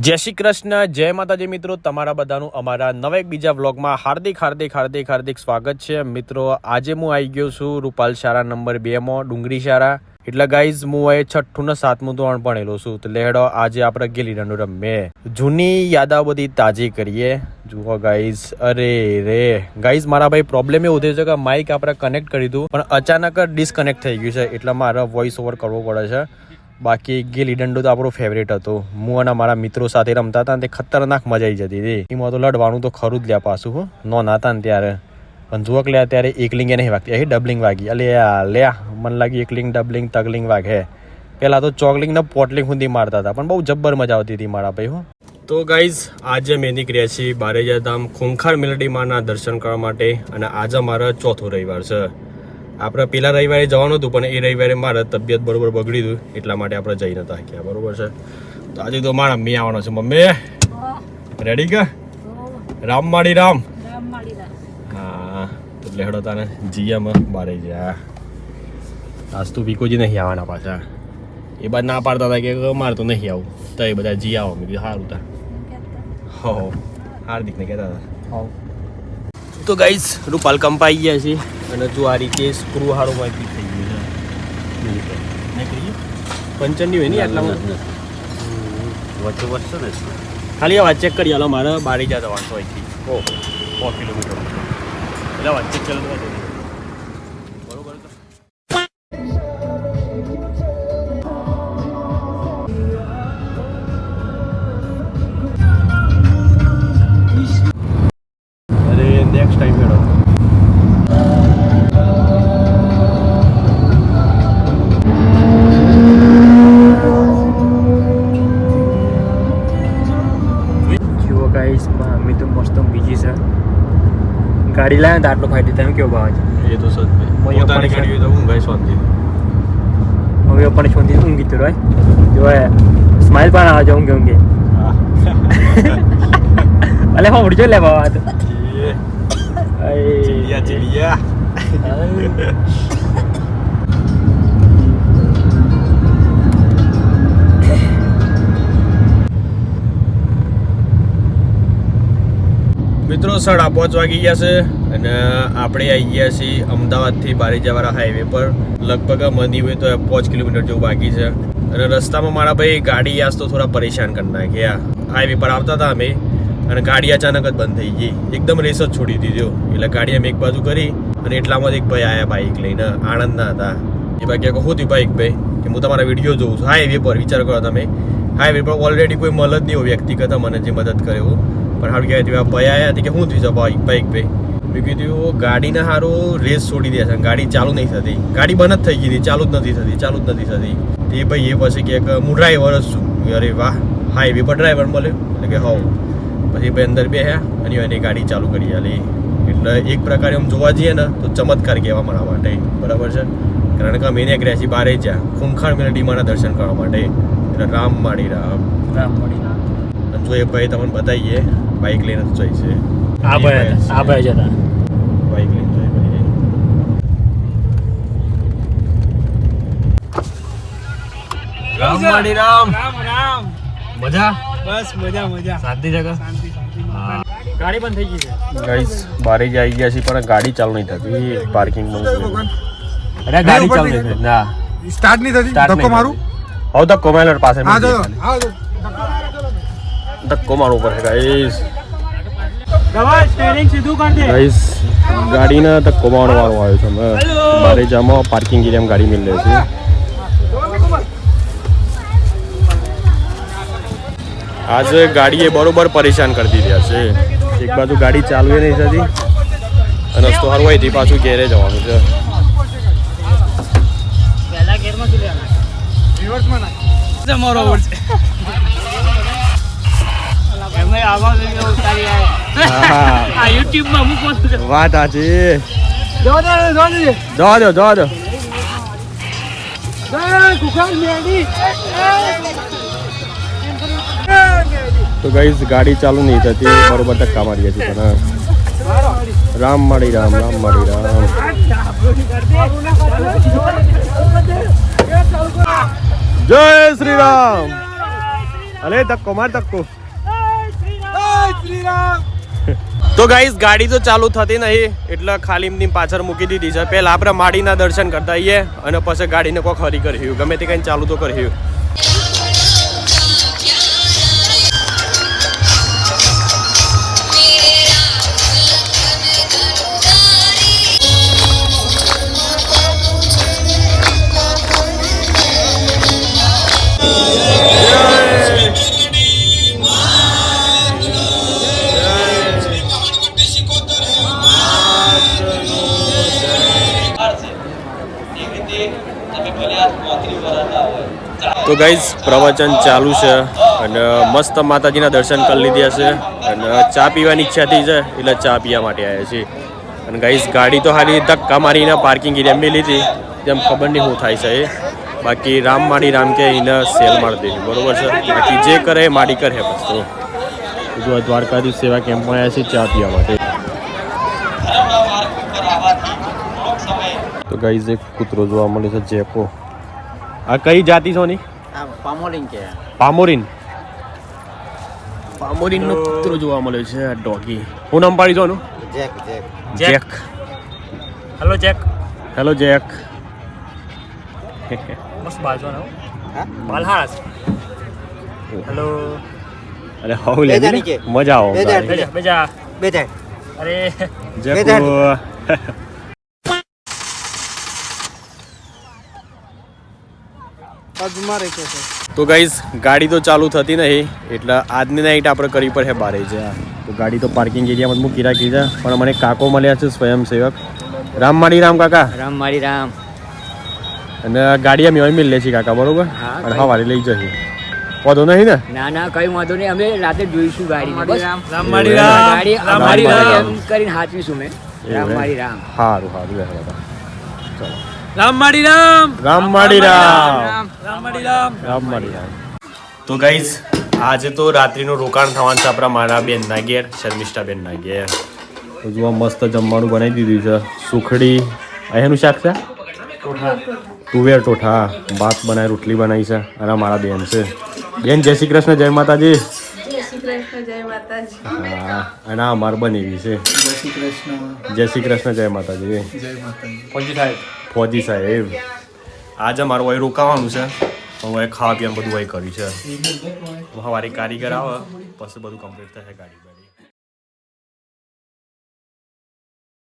જય શ્રી કૃષ્ણ, જય માતાજી મિત્રો. તમારા બધાનું અમારા નવા એક બીજા વ્લોગમાં હાર્દિક હાર્દિક હાર્દિક હાર્દિક સ્વાગત છે. મિત્રો, આજે હું આવી ગયો છું રૂપાલ શાળા નંબર બેમાં ડુંગળી શાળા એટલે ગાઈઝ હું એ છઠ્ઠું ને સાતમું ધોરણ ભણેલો છું. તો લેડો, આજે આપણે ગેલી રંડુ રમે જૂની યાદો બધી તાજી કરીએ. જુઓ ગાઈઝ અરે રે. ગાઈઝ મારા ભાઈ પ્રોબ્લેમ એવું થયું છે કે માઇક આપણે કનેક્ટ કરી દીધું, પણ અચાનક જ ડિસ્કનેક્ટ થઈ ગયું છે. એટલે મારે વોઇસ ઓવર કરવો પડે છે. બાકી ગીલી દંડો તો આપણો ફેવરેટ હતો. હું અને મારા મિત્રો સાથે રમતા હતા ને તે ખતરનાક મજા આવી જતી હતી. એમાં તો લડવાનું તો ખરું જ લ્યા પાછું હો. નોના હતા ને ત્યારે. પણ જુવક લ્યા ત્યારે એકલિંગે નહીં વાગતી. એ ડબલિંગ વાગી. અલે લ્યા, મને લાગી એકલિંગ ડબલિંગ, તગલિંગ વાગે. પહેલાં તો ચોકલિંગ ને પોટલિંગ સુધી મારતા હતા. પણ બહુ જબ્બર મજા આવતી હતી મારા ભાઈ હો. તો ગાઈઝ આજે મેં નીકળ્યા છીએ બારેજા ધામ મેલડી માના દર્શન કરવા માટે અને આજે મારો ચોથો રવિવાર છે. આપણે પેલા રવિવારે જવાનું હતું પણ એ રવિવારે મારા તબિયત બરોબર બગડી હતું એટલા માટે આપણે જઈ નતા શક્યા બરોબર છે? તો આજે તો મારા મમ્મી આવવાનો છે. મમ્મી રેડી કે? રામ માડી રામ. હા તો લેહડો તાને જીયામાં બારે જા આજ તો વિકોજી નહીં આવવાના પાછા. એ બાદ ના પાડતા હતા કે મારે તો નહીં આવું. તો એ બધા જી આવો. મેં કીધું સારું તા હો હાર્દિકને કહેતા હતા. તો ગાઈસ રૂપાલ આવી ગયા છે. અને જો આ રીતે સ્ક્રૂ હારો વાગી થઈ ગયું પંચરની હોય ને આટલામાં? વચ્ચે વચ્ચે ને ખાલી આ વાત ચેક કરી હાલો મારે બારી જતા વાંચો હોય અહીંથી ઓહો સો કિલોમીટર એટલે વાત ચેક ચાલુ ગાડી લાવે તો આટલો ફાયદો તમે કેવો ભાવ છે? એ તો સત ભાઈ પોતાની ગાડી તો હું ભાઈ શાંતિ હવે પણ છોંદી ઊંઘી તો રોય જો સ્માઈલ પણ આવે છે ઊંઘે ઊંઘે. અલે હો ઉડજો લે બાવા તો. ચીલિયા ચીલિયા મિત્રો, સાડા પાંચ વાગી ગયા છે અને આપણે આવી ગયા છીએ અમદાવાદથી બારીજાવાળા હાઈવે પર. લગભગ મની હોય તો પાંચ કિલોમીટર જેવું બાકી છે. અને રસ્તામાં મારા ભાઈ ગાડી આજ તો થોડા પરેશાન કરી નાખ્યા હાઈવે પર આવતા હતા અમે અને ગાડી અચાનક જ બંધ થઈ ગઈ. એકદમ રેસ જ છોડી દીધો. એટલે ગાડી અમે એક બાજુ કરી અને એટલામાં જ એક ભાઈ આવ્યા બાઇક લઈને. આણંદના હતા. એ ભાઈ કહું હતી બાઇક ભાઈ, કે હું તમારા વીડિયો જોઉં છું. હાઈવે પર વિચાર કરો તમે. હાઈવે પર ઓલરેડી કોઈ મદદ નહીં હોય વ્યક્તિગત મને જે મદદ કરે એવું. પણ સારું કહેવાય તેવા ભાઈ આવ્યા હતી કે શું થયું છે ભાઈ બાઇક ભાઈ મેં કીધું ગાડીને સારું રેસ છોડી દે છે. ગાડી ચાલુ નહીં થતી. ગાડી બંધ જ થઈ ગઈ હતી. ચાલુ જ નથી થતી ચાલુ જ નથી થતી. તે ભાઈ એ પછી કે હું ડ્રાઈવર જ છું. અરે વાહ હાઈવે પર ડ્રાઈવર મળ્યો. એટલે કે હોવ. પછી ભાઈ અંદર બેહ્યા અને એની ગાડી ચાલુ કરી આલી. એટલે એક પ્રકારે આમ જોવા જઈએ ને તો ચમત્કાર કહેવા મારા માટે. બરાબર છે? કારણ કે અમે એને છીએ બારે જ્યાં ખૂંખાણ મેલડીમાના દર્શન કરવા માટે. એટલે રામ માડી રામ. રામ મળી રામ. જો એ ભાઈ તમને બતાવીએ બાઇક લઈને જ જોઈ છે. આ ભાઈ આ ભાઈ જતા. હતા બાઇક લઈને જોઈ ભાઈ રામ માડી રામ. રામ રામ. મજા? બસ મજા મજા. શાંતિ જગા શાંતિ શાંતિ ગાડી બંધ થઈ ગઈ છે. ગાઈસ બારે જ આવી ગયા છે પણ ગાડી ચાલુ નહીં થતી. પાર્કિંગમાં અરે ગાડી ગાડી ચાલુ નહીં થતી. ના. સ્ટાર્ટ નહીં થતી? ધક્કો મારું? હવે ધક્કો મેલર પાસે હા જો દે હા જો. ધક્કો મારવો પડશે ગાઈસ દવા સ્ટેરિંગ સીધું કરી દે. ગાઈસ ગાડીને ધક્કો મારવાનો આવ્યો છે અમે મારે જામાં પાર્કિંગ એરિયામાં ગાડી મિલ છે. આજે ગાડીએ બરોબર પરેશાન કરી દીધા છે. એક બાજુ ગાડી ચાલવી નહીં થતી અને રસ્તો સારું હોય તે પાછું ઘેરે જવાનું છે. પહેલા ઘેરમાં શું લેવાના? રિવર્સમાં ના તમારો ઓવર છે. એમને આવાજ ઉતારી હા. આ યુટ્યુબમાં મૂકવાનું છે. વાત સાચી. જો દે જો દે જવા દો દો તો ગઈ ગાડી ચાલુ નહીં થતી. બરોબર ધક્કા મારી હતી પણ રામ માળી રામ રામ માળી રામ. જય શ્રી રામ. અરે ધક્કો માર ધક્કો. તો ગાઈસ ગાડી તો ચાલુ થતી નહીં, એટલે ખાલી એમની પાછળ મૂકી દીધી છે. પહેલા આપણે માડીના દર્શન કરતા આવીએ અને પછી ગાડીને કોઈ ખરી કર્યું ગમે તે કંઈ ચાલુ તો કર્યું તો ગાઈઝ પ્રવચન ચાલુ છે અને મસ્ત માતાજીના દર્શન કરી લીધા છે અને ચા પીવાની ઈચ્છા થઈ છે, એટલે ચા પીવા માટે આવ્યા છીએ. અને ગાઈઝ ગાડી તો હાલી ધક્કા મારીને પાર્કિંગ એરિયા મેં લીધી જેમ ખબર નહીં શું થાય છે એ. બાકી રામ માડી રામ કે એને સેલ મારી દેવી બરોબર છે? બાકી જે કરે એ માડી કરે બસ તો. જો આ દ્વારકાધીશ સેવા કેમ્પમાં આવ્યા છે ચા પીવા માટે. તો ગાઈઝ એક કૂતરો જોવા મળે છે જેકો. આ કઈ જાતિ છો ની? પામોલિંગ કે. પામોરીન. પામોરીન નો કૂતરો જોવા મળે છે આ ડોગી. હું નામ પાડી જોનું Jack Jack. Jack. Hello Jack. Hello Jack. મસ્ત બાજવાનો હા? માલ હેલો અરે હાઉ લે મજા આવો. બેજા. બેજા અરે. બે જાય અરે છે તો ગાઈઝ ગાડી તો ચાલુ થતી નહીં એટલે આજની નાઈટ આપણે કરી પડે બારે છે તો ગાડી તો પાર્કિંગ એરિયામાં મૂકી રાખી છે પણ મને કાકો મળ્યા છે સ્વયંસેવક. રામ મારી રામ કાકા. રામ મારી રામ. અને ગાડી અમે અહીં મિલ લે છે કાકા બરોબર? હા, અને હવારે લઈ જશે વાંધો નહીં ને? ના ના કઈ વાંધો નહીં. અમે રાતે જોઈશું ગાડી રામ મારી ગાડી રામ મારી રામ. કરીને હાચવીશું મેં રામ મારી રામ. સારું સારું ચલો. રામ મારી રામ. રામ માડી રામ. રામ રામ. રામ માડી રામ. તો ગાઈઝ આજે તો રાત્રિનું રોકાણ થવાનું છે આપણા મારા બેનના ઘેર શર્મિષ્ઠા બેનના ઘેર. તો જોવા મસ્ત જમવાનું બનાવી દીધું છે. સુખડી. અહીંયાનું શાક છે? તુવેર ટોઠા ભાત બનાવી રોટલી બનાવી છે. અને આ મારા બેન છે. બેન જય શ્રી કૃષ્ણ જય માતાજી. જય શ્રી કૃષ્ણ જય માતાજી. હા અને આ અમાર બનેવી છે. જય શ્રી કૃષ્ણ. જય માતાજી. પહોંચી થાય ફોજી સાહેબ. આજે મારું અહીં રોકાવાનું છે. હું અહીં ખાવા પીવાનું બધું અહીં કર્યું છે. સવારે કારીગર આવે પછી બધું કમ્પ્લીટ થશે ગાડી